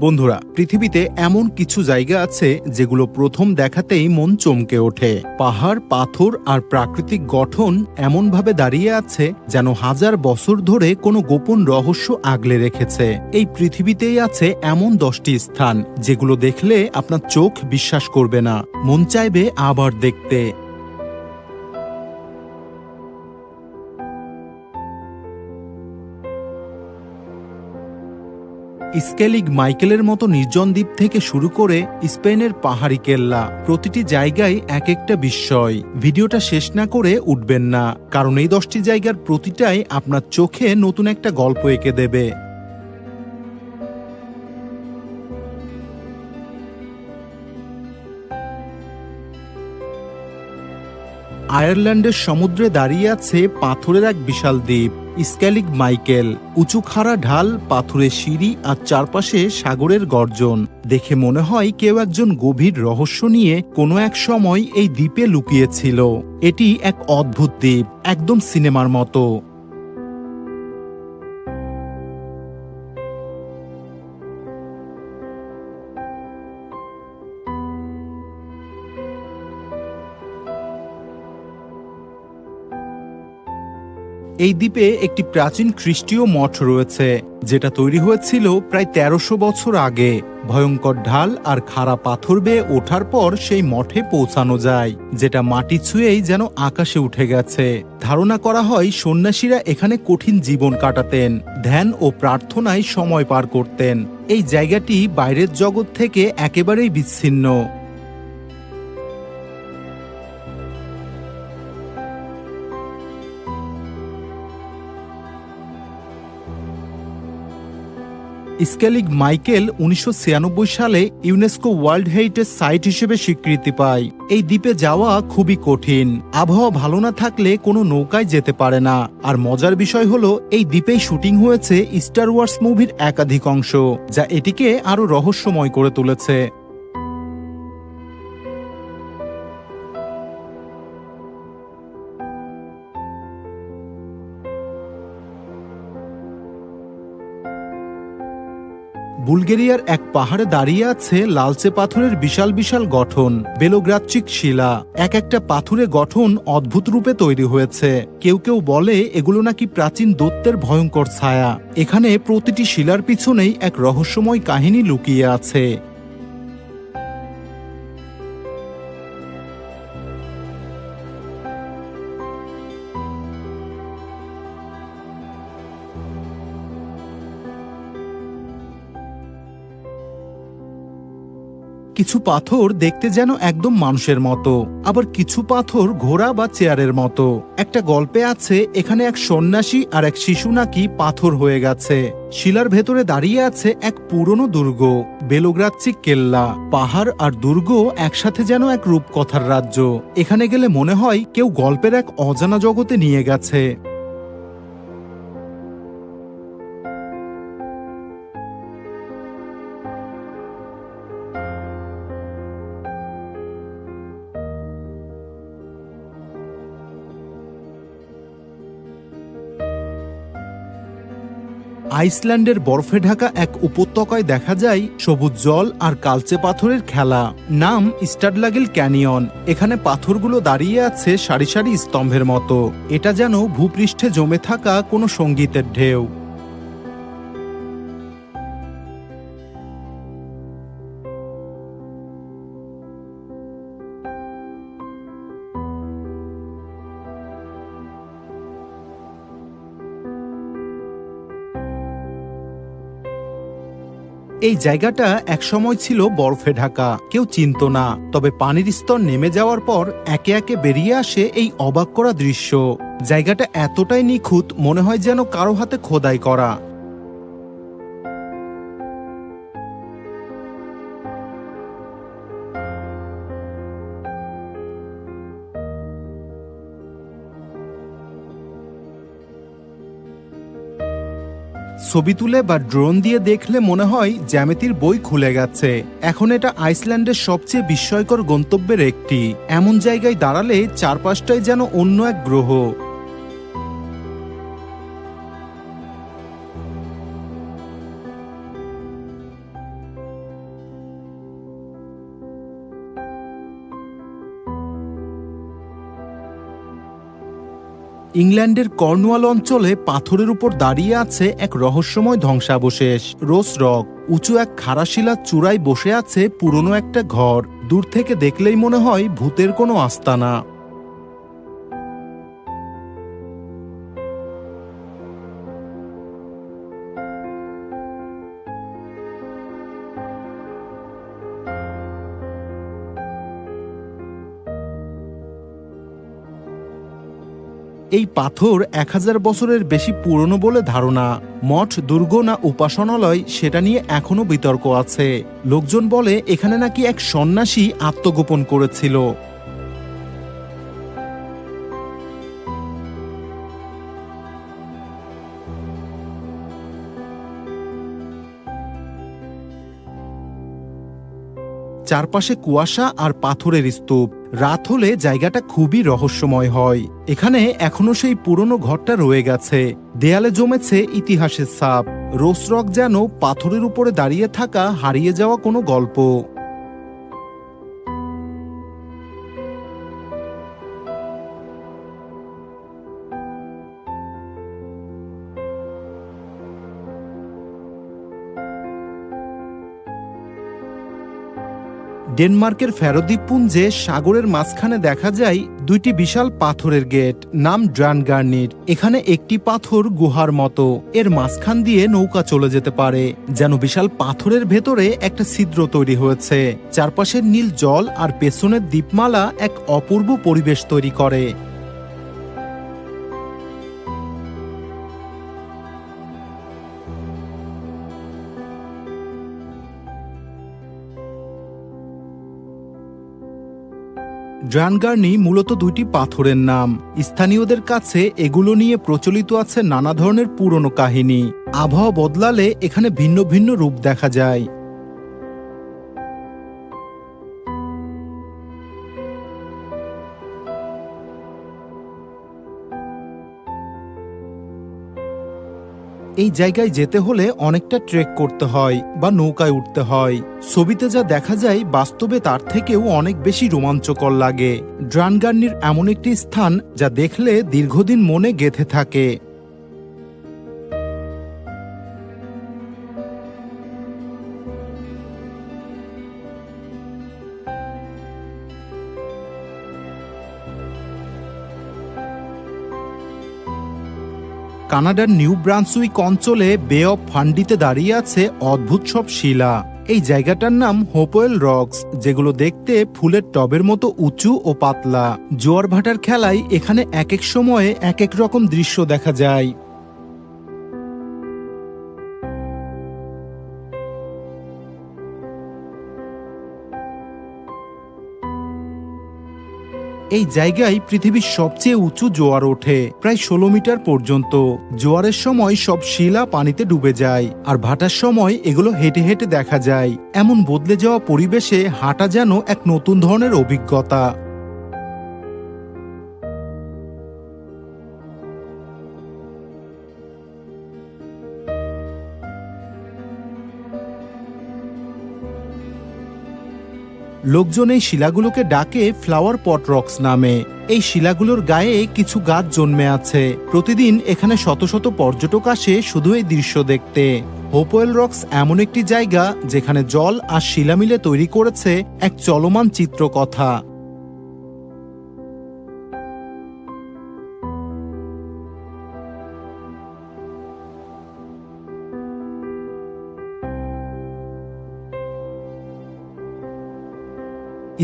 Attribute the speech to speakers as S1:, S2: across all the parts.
S1: বন্ধুরা, পৃথিবীতে এমন কিছু জায়গা আছে যেগুলো প্রথম দেখাতেই মন চমকে ওঠে। পাহাড়, পাথর আর প্রাকৃতিক গঠন এমনভাবে দাঁড়িয়ে আছে যেন হাজার বছর ধরে কোনো গোপন রহস্য আগলে রেখেছে। এই পৃথিবীতেই আছে এমন দশটি স্থান যেগুলো দেখলে আপনার চোখ বিশ্বাস করবে না। মন চাইবে আবার দেখতে। স্কেলিগ মাইকেলের মতো নির্জন দ্বীপ থেকে শুরু করে স্পেনের পাহাড়ি কেল্লা, প্রতিটি জায়গায় এক একটা বিস্ময়। ভিডিওটা শেষ না করে উঠবেন না, কারণ এই দশটি জায়গার প্রতিটাই আপনার চোখে নতুন একটা গল্প এঁকে দেবে। আয়ারল্যান্ডের সমুদ্রে দাঁড়িয়ে আছে পাথরের এক বিশাল দ্বীপ স্ক্যালিক মাইকেল। উঁচু খাড়া ঢাল, পাথুরে সিঁড়ি আর চারপাশে সাগরের গর্জন। দেখে মনে হয় কেউ একজন গভীর রহস্য নিয়ে কোনো এক সময় এই দ্বীপে লুকিয়েছিল। এটি এক অদ্ভুত দ্বীপ, একদম সিনেমার মতো। এই দ্বীপে একটি প্রাচীন খ্রিস্টীয় মঠ রয়েছে, যেটা তৈরি হয়েছিল প্রায় তেরোশো বছর আগে। ভয়ঙ্কর ঢাল আর খাড়া পাথর বেয়ে ওঠার পর সেই মঠে পৌঁছানো যায়, যেটা মাটি ছুঁয়েই যেন আকাশে উঠে গেছে। ধারণা করা হয় সন্ন্যাসীরা এখানে কঠিন জীবন কাটাতেন, ধ্যান ও প্রার্থনায় সময় পার করতেন। এই জায়গাটি বাইরের জগৎ থেকে একেবারেই বিচ্ছিন্ন। স্কেলিগ মাইকেল উনিশশো ছিয়ানব্বই সালে ইউনেস্কো ওয়ার্ল্ড হেরিটেজ সাইট হিসেবে স্বীকৃতি পায়। এই দ্বীপে যাওয়া খুবই কঠিন। আবহাওয়া ভালো না থাকলে কোনো নৌকায় যেতে পারে না। আর মজার বিষয় হল, এই দ্বীপেই শুটিং হয়েছে স্টার ওয়ার্স মুভির একাধিক অংশ, যা এটিকে আরও রহস্যময় করে তুলেছে। বুলগেরিয়ার এক পাহাড়ে দাঁড়িয়ে আছে লালচে পাথরের বিশাল বিশাল গঠন বেলোগ্রাচিক শিলা। এক একটা পাথুরে গঠন অদ্ভুত রূপে তৈরি হয়েছে। কেউ কেউ বলে এগুলো নাকি প্রাচীন দত্তের ভয়ঙ্কর ছায়া। এখানে প্রতিটি শিলার পিছনেই এক রহস্যময় কাহিনী লুকিয়ে আছে। কিছু পাথর দেখতে যেন একদম মানুষের মতো। আবার কিছু পাথর ঘোড়া বা চেয়ারের মতো। একটা গল্পে আছে, এখানে এক সন্ন্যাসী আর এক শিশু নাকি পাথর হয়ে গেছে। শিলার ভেতরে দাঁড়িয়ে আছে এক পুরনো দুর্গ বেলোগ্রাচ্চিক কেল্লা। পাহাড় আর দুর্গ একসাথে যেন এক রূপকথার রাজ্য। এখানে গেলে মনে হয় কেউ গল্পের এক অজানা জগতে নিয়ে গেছে। আইসল্যান্ডের বরফে ঢাকা এক উপত্যকায় দেখা যায় সবুজ জল আর কালচে পাথরের খেলা। নাম স্টাডলাগিল ক্যানিয়ন। এখানে পাথরগুলো দাঁড়িয়ে আছে সারি সারি স্তম্ভের মতো। এটা যেন ভূপৃষ্ঠে জমে থাকা কোনো সঙ্গীতের ঢেউ। এই জায়গাটা একসময় ছিল বরফে ঢাকা। কেউ চিনত না, তবে পানির স্তর নেমে যাওয়ার পর একে একে বেরিয়ে আসে এই অবাক করা দৃশ্য। জায়গাটা এতটাই নিখুঁত, মনে হয় যেন কারও হাতে খোদাই করা। ছবি তুলে বা ড্রোন দিয়ে দেখলে মনে হয় জ্যামিতির বই খুলে গেছে। এখন এটা আইসল্যান্ডের সবচেয়ে বিস্ময়কর গন্তব্যের একটি। এমন জায়গায় দাঁড়ালে চারপাশটাই যেন অন্য এক গ্রহ। ইংল্যান্ডের কর্নওয়াল অঞ্চলে পাথরের উপর দাঁড়িয়ে আছে এক রহস্যময় ধ্বংসাবশেষ, রোস রক। উঁচু এক খারাশিলার চূড়ায় বসে আছে পুরনো একটা ঘর। দূর থেকে দেখলেই মনে হয় ভূতের কোনো আস্তানা। এই পাথর এক হাজার বছরের বেশি পুরনো বলে ধারণা। মঠ, দুর্গ না উপাসনালয়, সেটা নিয়ে এখনও বিতর্ক আছে। লোকজন বলে, এখানে নাকি এক সন্ন্যাসী আত্মগোপন করেছিল। চারপাশে কুয়াশা আর পাথরের স্তূপ। রাত হলে জায়গাটা খুবই রহস্যময় হয়। এখানে এখনও সেই পুরনো ঘরটা রয়ে গেছে। দেয়ালে জমেছে ইতিহাসের সাপ রোসরক যেন পাথরের উপরে দাঁড়িয়ে থাকা হারিয়ে যাওয়া কোনো গল্প। ডেনমার্কের ফেরদ্বীপপুঞ্জে সাগরের মাঝখানে দেখা যায় দুইটি বিশাল পাথরের গেট, নাম ড্রানগার্নির। এখানে একটি পাথর গুহার মতো। এর মাঝখান দিয়ে নৌকা চলে যেতে পারে, যেন বিশাল পাথরের ভেতরে একটা ছিদ্র তৈরি হয়েছে। চারপাশের নীল জল আর পেছনের দ্বীপমালা এক অপূর্ব পরিবেশ তৈরি করে। ড্রানগার্নি মূলত দুইটি পাথরের নাম। স্থানীয়দের কাছে এগুলো নিয়ে প্রচলিত আছে নানা ধরনের পুরনো কাহিনী। আবহাওয়া বদলালে এখানে ভিন্ন ভিন্ন রূপ দেখা যায়। এই জায়গায় যেতে হলে অনেকটা ট্রেক করতে হয় বা নৌকায় উঠতে হয়। ছবিতে যা দেখা যায়, বাস্তবে তার থেকেও অনেক বেশি রোমাঞ্চকর লাগে। ড্রানগার্নির এমন একটি স্থান যা দেখলে দীর্ঘদিন মনে গেথে থাকে। কানাডার নিউ ব্রান্সুইক অঞ্চলে বে অফ ফান্ডিতে দাঁড়িয়ে আছে অদ্ভুত সব শিলা। এই জায়গাটার নাম হোপোয়েল রক্স, যেগুলো দেখতে ফুলের টবের মতো উঁচু ও পাতলা। জোয়ার ভাটার খেলায় এখানে এক এক সময়ে এক এক রকম দৃশ্য দেখা যায়। এই জায়গায় পৃথিবীর সবচেয়ে উঁচু জোয়ার ওঠে, প্রায় ষোলো মিটার পর্যন্ত। জোয়ারের সময় সব শিলা পানিতে ডুবে যায়, আর ভাটার সময় এগুলো হেঁটে হেঁটে দেখা যায়। এমন বদলে যাওয়া পরিবেশে হাঁটা যেন এক নতুন ধরনের অভিজ্ঞতা। লোকজন এই শিলাগুলোকে ডাকে ফ্লাওয়ার পট রক্স নামে। এই শিলাগুলোর গায়ে কিছু গাছ জন্মে আছে। প্রতিদিন এখানে শত শত পর্যটক আসে শুধু এই দৃশ্য দেখতে। হোপোয়েল রক্স এমন একটি জায়গা যেখানে জল আর শিলা মিলে তৈরি করেছে এক চলমান চিত্রকথা।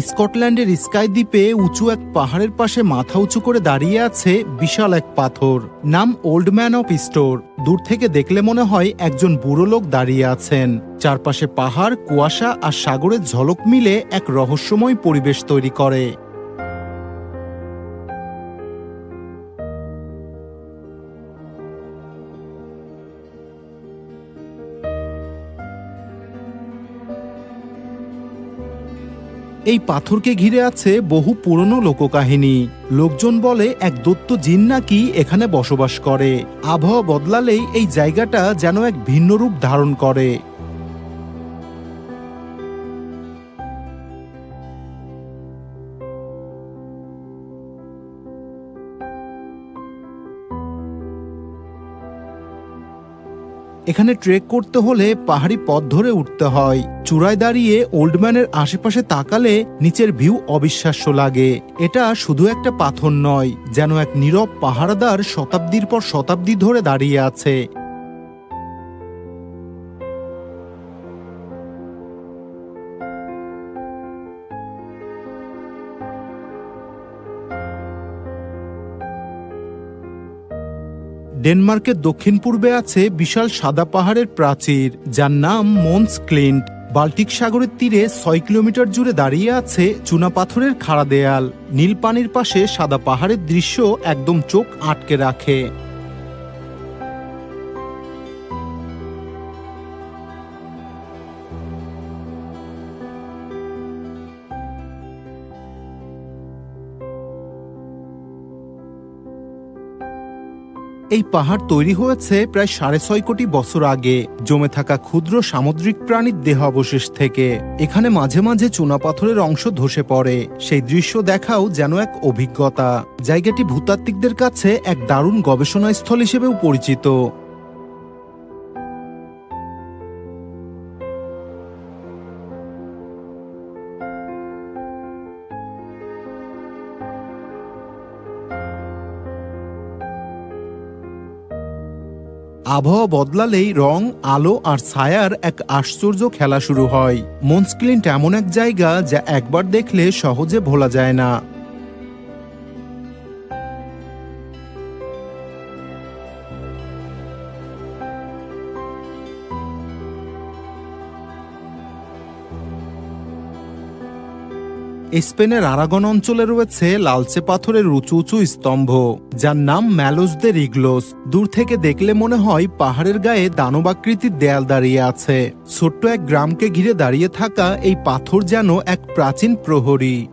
S1: স্কটল্যান্ডের স্কাই দ্বীপে উঁচু এক পাহাড়ের পাশে মাথা উঁচু করে দাঁড়িয়ে আছে বিশাল এক পাথর। নাম ওল্ড ম্যান অফ স্টোর দূর থেকে দেখলে মনে হয় একজন বুড়ো লোক দাঁড়িয়ে আছেন। চারপাশে পাহাড়, কুয়াশা আর সাগরের ঝলক মিলে এক রহস্যময় পরিবেশ তৈরি করে। এই পাথরকে ঘিরে আছে বহু পুরনো লোককাহিনী। লোকজন বলে, এক দত্ত জিন নাকি এখানে বসবাস করে। আবহাওয়া বদলালেই এই জায়গাটা যেন এক ভিন্ন রূপ ধারণ করে। এখানে ট্রেক করতে হলে পাহাড়ি পথ ধরে উঠতে হয়। চূড়ায় দাঁড়িয়ে ওল্ডম্যানের আশেপাশে তাকালে নিচের ভিউ অবিশ্বাস্য লাগে। এটা শুধু একটা পাথর নয়, যেন এক নীরব পাহারাদার শতাব্দীর পর শতাব্দী ধরে দাঁড়িয়ে আছে। ডেনমার্কের দক্ষিণ পূর্বে আছে বিশাল সাদা পাহাড়ের প্রাচীর, যার নাম মন্স ক্লিন্ট। বাল্টিক সাগরের তীরে ছয় কিলোমিটার জুড়ে দাঁড়িয়ে আছে চুনা পাথরের খাড়া দেয়াল। নীল পানির পাশে সাদা পাহাড়ের দৃশ্য একদম চোখ আটকে রাখে। এই পাহাড় তৈরি হয়েছে প্রায় সাড়ে ছয় কোটি বছর আগে। জমে থাকা ক্ষুদ্র সামুদ্রিক প্রাণীর দেহাবশেষ থেকে। এখানে মাঝে মাঝে চুনাপাথরের অংশ ধসে পড়ে। সেই দৃশ্য দেখাও যেন এক অভিজ্ঞতা। জায়গাটি ভূতাত্ত্বিকদের কাছে এক দারুণ গবেষণাস্থল হিসেবেও পরিচিত। আবহাওয়া বদলালেই রং, আলো আর ছায়ার এক আশ্চর্য খেলা শুরু হয়। মনস্ক্লিন্ট এমন এক জায়গা যা একবার দেখলে সহজে ভোলা যায় না। স্পেনের আরাগন অঞ্চলে রয়েছে লালচে পাথরের উঁচু উঁচু স্তম্ভ, যার নাম ম্যালোস দে রিগলোস। দূর থেকে দেখলে মনে হয় পাহাড়ের গায়ে দানবাকৃতির দেয়াল দাঁড়িয়ে আছে। ছোট্ট এক গ্রামকে ঘিরে দাঁড়িয়ে থাকা এই পাথর যেন এক প্রাচীন প্রহরী।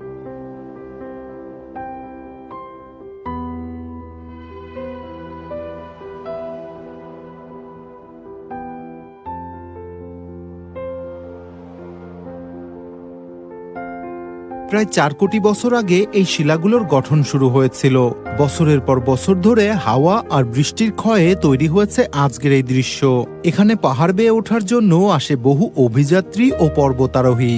S1: প্রায় চার কোটি বছর আগে এই শিলাগুলোর গঠন শুরু হয়েছিল। বছরের পর বছর ধরে হাওয়া আর বৃষ্টির ক্ষয়ে তৈরি হয়েছে আজকের এই দৃশ্য। এখানে পাহাড় বেয়ে ওঠার জন্য আসে বহু অভিযাত্রী ও পর্বতারোহী।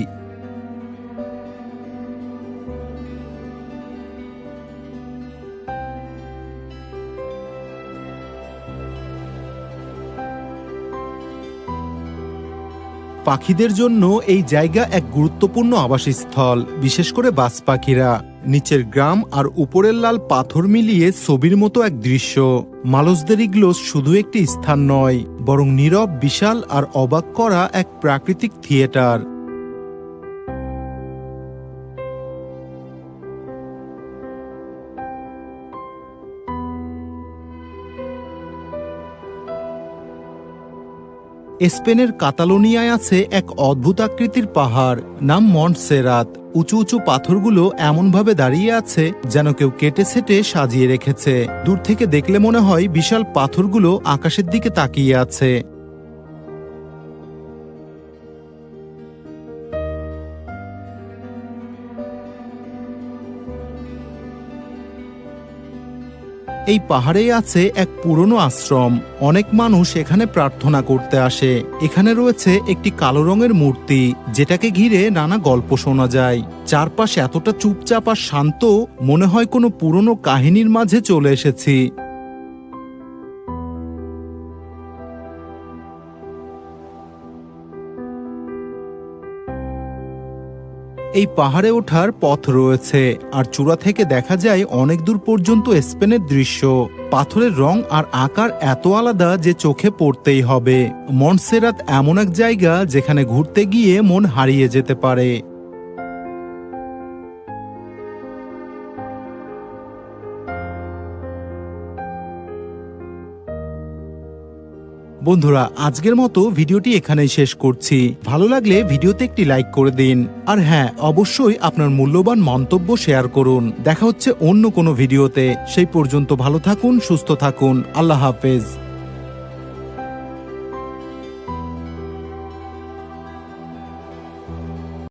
S1: পাখিদের জন্য এই জায়গা এক গুরুত্বপূর্ণ আবাসস্থল, বিশেষ করে বাস পাখিরা। নিচের গ্রাম আর উপরের লাল পাথর মিলিয়ে ছবির মতো এক দৃশ্য। মালসদের ইগলোস শুধু একটি স্থান নয়, বরং নীরব, বিশাল আর অবাক করা এক প্রাকৃতিক থিয়েটার। স্পেনের কাতালোনিয়ায় আছে এক অদ্ভুত আকৃতির পাহাড়, নাম মন্টসেরাত উঁচু উঁচু পাথরগুলো এমনভাবে দাঁড়িয়ে আছে যেন কেউ কেটে সেটে সাজিয়ে রেখেছে। দূর থেকে দেখলে মনে হয় বিশাল পাথরগুলো আকাশের দিকে তাকিয়ে আছে। এই পাহাড়েই আছে এক পুরনো আশ্রম। অনেক মানুষ এখানে প্রার্থনা করতে আসে। এখানে রয়েছে একটি কালো রঙের মূর্তি, যেটাকে ঘিরে নানা গল্প শোনা যায়। চারপাশ এতটা চুপচাপ আর শান্ত, মনে হয় কোনো পুরনো কাহিনীর মাঝে চলে এসেছি। এই পাহাড়ে ওঠার পথ রয়েছে। আর চূড়া থেকে দেখা যায় অনেক দূর পর্যন্ত স্পেনের দৃশ্য। পাথরের রং আর আকার এত আলাদা যে চোখে পড়তেই হবে। মনসেরাত এমন এক জায়গা যেখানে ঘুরতে গিয়ে মন হারিয়ে যেতে পারে। বন্ধুরা, আজকের মতো ভিডিওটি এখানেই শেষ করছি। ভালো লাগলে ভিডিওতে একটি লাইক করে দিন। আর হ্যাঁ অবশ্যই আপনার মূল্যবান মন্তব্য শেয়ার করুন। দেখা হচ্ছে অন্য কোনো ভিডিওতে। সেই পর্যন্ত ভালো থাকুন, সুস্থ থাকুন। আল্লাহ হাফেজ।